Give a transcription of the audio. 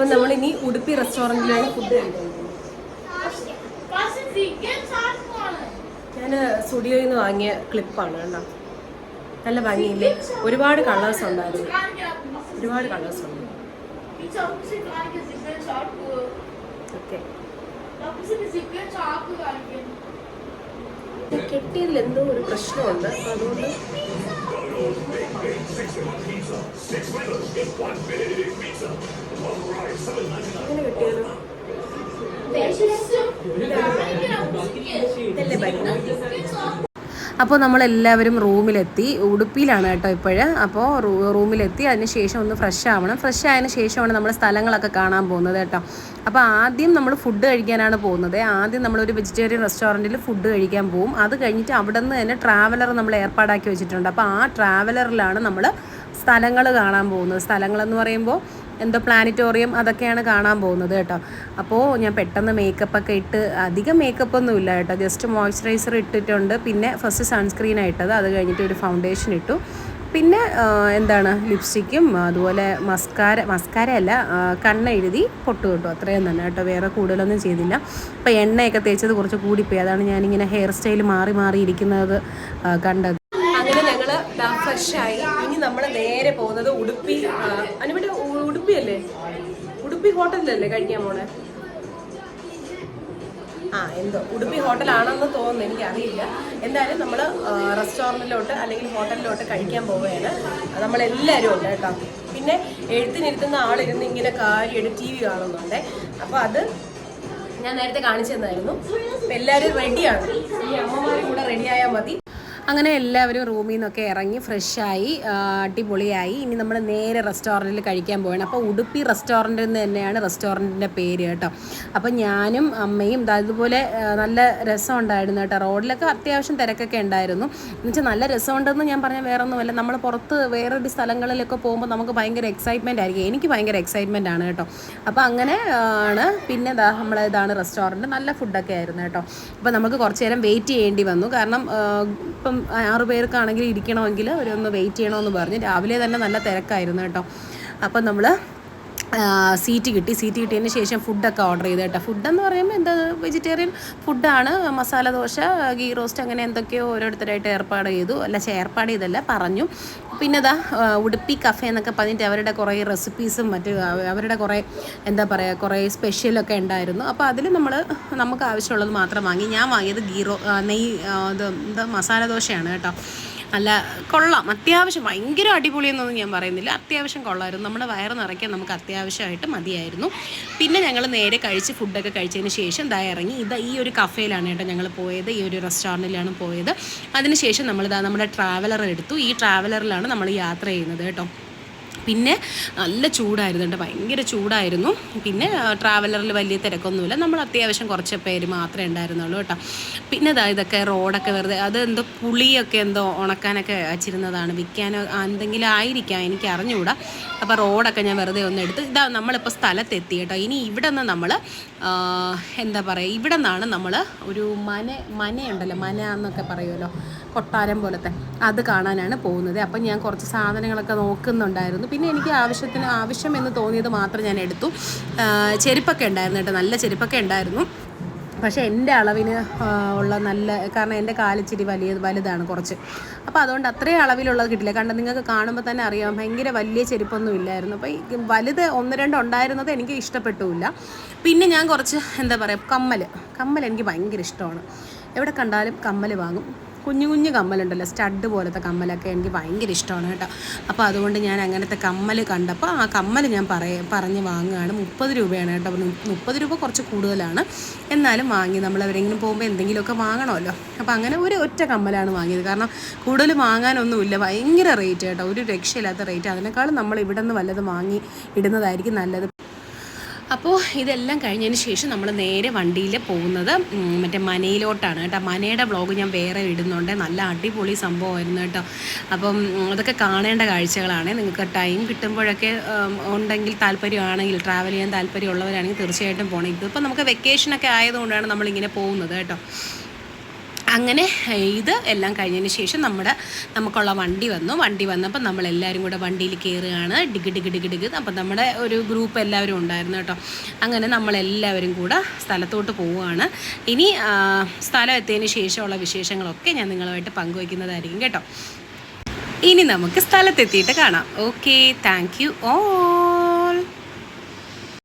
അപ്പം നമ്മൾ ഇനി ഉടുപ്പി റെസ്റ്റോറന്റിലാണ് ഫുഡ് കഴിക്കുന്നത്. ഞാൻ സ്റ്റുഡിയോയിൽ നിന്ന് വാങ്ങിയ ക്ലിപ്പാണ് കേട്ടോ നല്ല ഭംഗിയില്ലേ? ഒരുപാട് കളേഴ്സ് ഉണ്ടായിരുന്നു ഒരുപാട് കളേഴ്സ് ഉണ്ട്. ഓക്കെ. കെട്ടിയതിൽ എന്തോ ഒരു പ്രശ്നമുണ്ട്. Big Big Six Inch Pizza. Six flavors, get one big pizza. One rice, seven ninety nine. Facialist, അപ്പോൾ നമ്മളെല്ലാവരും റൂമിലെത്തി. ഉടുപ്പിയിലാണ് കേട്ടോ ഇപ്പോഴ്. അപ്പോൾ റൂമിലെത്തി. അതിന് ശേഷം ഒന്ന് ഫ്രഷ് ആവണം. ഫ്രഷ് ആയതിനു ശേഷമാണ് നമ്മൾ സ്ഥലങ്ങളൊക്കെ കാണാൻ പോകുന്നത് കേട്ടോ. അപ്പോൾ ആദ്യം നമ്മൾ ഫുഡ് കഴിക്കാനാണ് പോകുന്നത്. ആദ്യം നമ്മളൊരു വെജിറ്റേറിയൻ റെസ്റ്റോറന്റിൽ ഫുഡ് കഴിക്കാൻ പോകും അത് കഴിഞ്ഞിട്ട് അവിടെ നിന്ന് തന്നെ ട്രാവലർ നമ്മൾ ഏർപ്പാടാക്കി വെച്ചിട്ടുണ്ട്. അപ്പോൾ ആ ട്രാവലറിലാണ് നമ്മൾ സ്ഥലങ്ങൾ കാണാൻ പോകുന്നത്. സ്ഥലങ്ങളെന്ന് പറയുമ്പോൾ എന്തോ പ്ലാനറ്റോറിയം അതൊക്കെയാണ് കാണാൻ പോകുന്നത് കേട്ടോ. അപ്പോൾ ഞാൻ പെട്ടെന്ന് മേക്കപ്പ് ഒക്കെ ഇട്ട് അധികം മേക്കപ്പ് ഒന്നും ഇല്ല കേട്ടോ. ജസ്റ്റ് മോയ്സ്ചറൈസർ ഇട്ടിട്ടുണ്ട്. പിന്നെ ഫസ്റ്റ് സൺസ്ക്രീൻ ഇട്ടത്. അത് കഴിഞ്ഞിട്ട് ഒരു ഫൗണ്ടേഷൻ ഇട്ടു. പിന്നെ എന്താണ് ലിപ്സ്റ്റിക്കും അതുപോലെ മസ്കാര മസ്കാരയല്ല അല്ല എഴുതി കണ്ണെഴുതി പൊട്ട് കിട്ടും. അത്രയും തന്നെ കേട്ടോ. വേറെ കൂടുതലൊന്നും ചെയ്തില്ല. അപ്പോൾ എണ്ണയൊക്കെ തേച്ചത് കുറച്ച് കൂടിപ്പോയി. അതാണ് ഞാനിങ്ങനെ ഹെയർ സ്റ്റൈൽ മാറി മാറി ഇരിക്കുന്നത് ആ, കണ്ടത്. അങ്ങനെ ഞങ്ങൾ ഫ്രഷായി നേരെ പോകുന്നത് ഉടുപ്പി അനുവിടെ ഉടുപ്പി അല്ലേ ഉടുപ്പി ഹോട്ടലിലല്ലേ കഴിക്കാൻ പോണേ? ആ എന്തോ ഉടുപ്പി ഹോട്ടലാണെന്ന് തോന്നുന്നു എനിക്കറിയില്ല. എന്തായാലും നമ്മൾ റെസ്റ്റോറന്റിലോട്ട് അല്ലെങ്കിൽ ഹോട്ടലിലോട്ട് കഴിക്കാൻ പോവുകയാണ്. നമ്മളെല്ലാവരും ഉണ്ട് കേട്ടോ. പിന്നെ എഴുത്തിനിരുത്തുന്ന ആളിരുന്ന് ഇങ്ങനെ കാര്യമായിട്ട് ടി വി കാണുന്നുണ്ട്. അപ്പോൾ അത് ഞാൻ നേരത്തെ കാണിച്ചു തന്നായിരുന്നു. എല്ലാവരും റെഡിയാണ് ഈ അമ്മമാരും കൂടെ റെഡിയായാൽ മതി. അങ്ങനെ എല്ലാവരും റൂമിൽ നിന്നൊക്കെ ഇറങ്ങി ഫ്രഷായി അടിപൊളിയായി. ഇനി നമ്മൾ നേരെ റെസ്റ്റോറന്റിൽ കഴിക്കാൻ പോവുകയാണ് അപ്പോൾ ഉടുപ്പി റെസ്റ്റോറന്റിൽ നിന്ന് തന്നെയാണ് റെസ്റ്റോറന്റിന്റെ പേര് കേട്ടോ. അപ്പോൾ ഞാനും അമ്മയും അതുപോലെ നല്ല രസം ഉണ്ടായിരുന്നു കേട്ടോ. റോഡിലൊക്കെ അത്യാവശ്യം തിരക്കൊക്കെ ഉണ്ടായിരുന്നു. എന്നുവെച്ചാൽ നല്ല രസമുണ്ടെന്ന് ഞാൻ പറഞ്ഞ വേറെ ഒന്നുമല്ല നമ്മൾ പുറത്ത് വേറൊരു സ്ഥലങ്ങളിലൊക്കെ പോകുമ്പോൾ നമുക്ക് ഭയങ്കര എക്സൈറ്റ്മെന്റ് ആയിരിക്കും. എനിക്ക് ഭയങ്കര എക്സൈറ്റ്മെന്റ് ആണ് കേട്ടോ. അപ്പോൾ അങ്ങനെ ആണ്. പിന്നെ ദാ നമ്മളെ ഇതാണ് റെസ്റ്റോറന്റ് നല്ല ഫുഡൊക്കെ ആയിരുന്നു കേട്ടോ. അപ്പോൾ നമുക്ക് കുറച്ച് നേരം വെയിറ്റ് ചെയ്യേണ്ടി വന്നു. കാരണം ഇപ്പം ആറ് പേർക്കാണെങ്കിൽ ഇരിക്കണമെങ്കിൽ അവരൊന്ന് വെയിറ്റ് ചെയ്യണമെന്ന് പറഞ്ഞ്. രാവിലെ തന്നെ നല്ല തിരക്കായിരുന്നു കേട്ടോ. അപ്പം നമ്മൾ സീറ്റ് കിട്ടി. സീറ്റ് കിട്ടിയതിന് ശേഷം ഫുഡൊക്കെ ഓർഡർ ചെയ്ത് കേട്ടോ. ഫുഡെന്ന് പറയുമ്പോൾ എന്താ വെജിറ്റേറിയൻ ഫുഡാണ് മസാല ദോശ ഗീ റോസ്റ്റ് അങ്ങനെ എന്തൊക്കെയോ ഓരോരുത്തരായിട്ട് ഏർപ്പാട് ചെയ്തു. അല്ല ഏർപ്പാട് ചെയ്തല്ല പറഞ്ഞു. പിന്നെ അതാ ഉടുപ്പി കഫേ എന്നൊക്കെ പറഞ്ഞിട്ട് അവരുടെ കുറേ റെസിപ്പീസും മറ്റ് അവരുടെ കുറേ എന്താ പറയുക കുറേ സ്പെഷ്യലൊക്കെ ഉണ്ടായിരുന്നു. അപ്പോൾ അതിൽ നമ്മൾ നമുക്ക് ആവശ്യമുള്ളത് മാത്രം വാങ്ങി. ഞാൻ വാങ്ങിയത് ഗീ നെയ് ഇത് എന്താ മസാല ദോശയാണ് കേട്ടോ. അല്ല കൊള്ളാം. അത്യാവശ്യം ഭയങ്കര അടിപൊളിയെന്നൊന്നും ഞാൻ പറയുന്നില്ല. അത്യാവശ്യം കൊള്ളായിരുന്നു. നമ്മുടെ വയറ് നിറയ്ക്കാൻ നമുക്ക് അത്യാവശ്യമായിട്ട് മതിയായിരുന്നു. പിന്നെ ഞങ്ങൾ നേരെ കഴിച്ച് ഫുഡൊക്കെ കഴിച്ചതിന് ശേഷം ഇതാ ഇറങ്ങി. ഇത് ഈ ഒരു കഫേയിലാണ് കേട്ടോ ഞങ്ങൾ പോയത്. ഈ ഒരു റെസ്റ്റോറന്റിലാണ് പോയത്. അതിനുശേഷം നമ്മളിതാ നമ്മുടെ ട്രാവലർ എടുത്തു. ഈ ട്രാവലറിലാണ് നമ്മൾ യാത്ര ചെയ്യുന്നത് കേട്ടോ. പിന്നെ നല്ല ചൂടായിരുന്നു കേട്ടോ ഭയങ്കര ചൂടായിരുന്നു. പിന്നെ ട്രാവലറിൽ വലിയ തിരക്കൊന്നുമില്ല. നമ്മൾ അത്യാവശ്യം കുറച്ച് പേര് മാത്രമേ ഉണ്ടായിരുന്നുള്ളൂ കേട്ടോ. പിന്നെ ഇതാ ഇതൊക്കെ റോഡൊക്കെ വെറുതെ അത് എന്തോ പുളിയൊക്കെ എന്തോ ഉണക്കാനൊക്കെ വച്ചിരുന്നതാണ്. വിൽക്കാനോ എന്തെങ്കിലും ആയിരിക്കാം എനിക്ക് അറിഞ്ഞുകൂടാ. അപ്പോൾ റോഡൊക്കെ ഞാൻ വെറുതെ ഒന്ന് എടുത്ത് ഇതാ നമ്മളിപ്പോൾ സ്ഥലത്തെത്തി കേട്ടോ. ഇനി ഇവിടെ നിന്ന് നമ്മൾ എന്താ പറയുക ഇവിടെ നിന്നാണ് നമ്മൾ ഒരു മന മനയുണ്ടല്ലോ മന എന്നൊക്കെ പറയുമല്ലോ കൊട്ടാരം പോലത്തെ. അത് കാണാനാണ് പോകുന്നത്. അപ്പം ഞാൻ കുറച്ച് സാധനങ്ങളൊക്കെ നോക്കുന്നുണ്ടായിരുന്നു. പിന്നെ എനിക്ക് ആവശ്യത്തിന് ആവശ്യം എന്ന് തോന്നിയത് മാത്രം ഞാൻ എടുത്തു. ചെരുപ്പൊക്കെ ഉണ്ടായിരുന്നു കേട്ടോ. നല്ല ചെരുപ്പൊക്കെ ഉണ്ടായിരുന്നു. പക്ഷേ എന്റെ അളവിന് ഉള്ള നല്ല കാരണം എന്റെ കാലിച്ചിരി വലിയ വലുതാണ് കുറച്ച്. അപ്പോൾ അതുകൊണ്ട് അത്രയും അളവിലുള്ളത് കിട്ടില്ല. കാരണം നിങ്ങൾക്ക് കാണുമ്പോൾ തന്നെ അറിയാം ഭയങ്കര വലിയ ചെരുപ്പൊന്നും ഇല്ലായിരുന്നു. അപ്പോൾ ഈ വലുത് ഒന്ന് രണ്ടോ ഉണ്ടായിരുന്നത് എനിക്ക് ഇഷ്ടപ്പെട്ടുമില്ല. പിന്നെ ഞാൻ കുറച്ച് എന്താ പറയുക കമ്മൽ. കമ്മൽ എനിക്ക് ഭയങ്കര ഇഷ്ടമാണ്. എവിടെ കണ്ടാലും കമ്മൽ വാങ്ങും. കുഞ്ഞു കുഞ്ഞു കമ്മലുണ്ടല്ലോ സ്റ്റഡ് പോലത്തെ കമ്മലൊക്കെ എനിക്ക് ഭയങ്കര ഇഷ്ടമാണ് കേട്ടോ. അപ്പോൾ അതുകൊണ്ട് ഞാൻ അങ്ങനത്തെ കമ്മൽ കണ്ടപ്പോൾ ആ കമ്മൽ ഞാൻ പറയ പറഞ്ഞ് വാങ്ങുകയാണ്. മുപ്പത് രൂപയാണ് കേട്ടോ. മുപ്പത് രൂപ കുറച്ച് കൂടുതലാണ്. എന്നാലും വാങ്ങി നമ്മൾ എവിടെയെങ്കിലും പോകുമ്പോൾ എന്തെങ്കിലുമൊക്കെ വാങ്ങണമല്ലോ. അപ്പോൾ അങ്ങനെ ഒരു ഒറ്റ കമ്മലാണ് വാങ്ങിയത്. കാരണം കൂടുതൽ വാങ്ങാനൊന്നുമില്ല. ഭയങ്കര റേറ്റ് കേട്ടോ. ഒരു രക്ഷയില്ലാത്ത റേറ്റ് അതിനേക്കാളും നമ്മൾ ഇവിടെ നിന്ന് വല്ലതും വാങ്ങി ഇടുന്നതായിരിക്കും നല്ലത്. അപ്പോൾ ഇതെല്ലാം കഴിഞ്ഞതിന് ശേഷം നമ്മൾ നേരെ വണ്ടിയിൽ പോകുന്നത് മറ്റേ മനയിലോട്ടാണ് കേട്ടോ. മനയുടെ വ്ളോഗ് ഞാൻ വേറെ ഇടുന്നുണ്ട്. നല്ല അടിപൊളി സംഭവമായിരുന്നു കേട്ടോ. അപ്പം അതൊക്കെ കാണേണ്ട കാഴ്ചകളാണ്. നിങ്ങൾക്ക് ടൈം കിട്ടുമ്പോഴൊക്കെ ഉണ്ടെങ്കിൽ താല്പര്യമാണെങ്കിൽ ട്രാവൽ ചെയ്യാൻ താല്പര്യമുള്ളവരാണെങ്കിൽ തീർച്ചയായിട്ടും പോകണം ഇതിപ്പോൾ നമുക്ക് വെക്കേഷനൊക്കെ ആയതുകൊണ്ടാണ് നമ്മളിങ്ങനെ പോകുന്നത് കേട്ടോ. അങ്ങനെ ഇത് എല്ലാം കഴിഞ്ഞതിന് ശേഷം നമ്മുടെ നമുക്കുള്ള വണ്ടി വന്നു. വണ്ടി വന്നപ്പോൾ നമ്മളെല്ലാവരും കൂടെ വണ്ടിയിൽ കയറുകയാണ് ഡിഗ് ഡിഗ് ഡിഗ് ഡിഗ്. അപ്പം നമ്മുടെ ഒരു ഗ്രൂപ്പ് എല്ലാവരും ഉണ്ടായിരുന്നു കേട്ടോ. അങ്ങനെ നമ്മളെല്ലാവരും കൂടെ സ്ഥലത്തോട്ട് പോവുകയാണ്. ഇനി സ്ഥലം എത്തിയതിന് ശേഷമുള്ള വിശേഷങ്ങളൊക്കെ ഞാൻ നിങ്ങളുമായിട്ട് പങ്കുവയ്ക്കുന്നതായിരിക്കും കേട്ടോ. ഇനി നമുക്ക് സ്ഥലത്തെത്തിയിട്ട് കാണാം. Okay thank you oh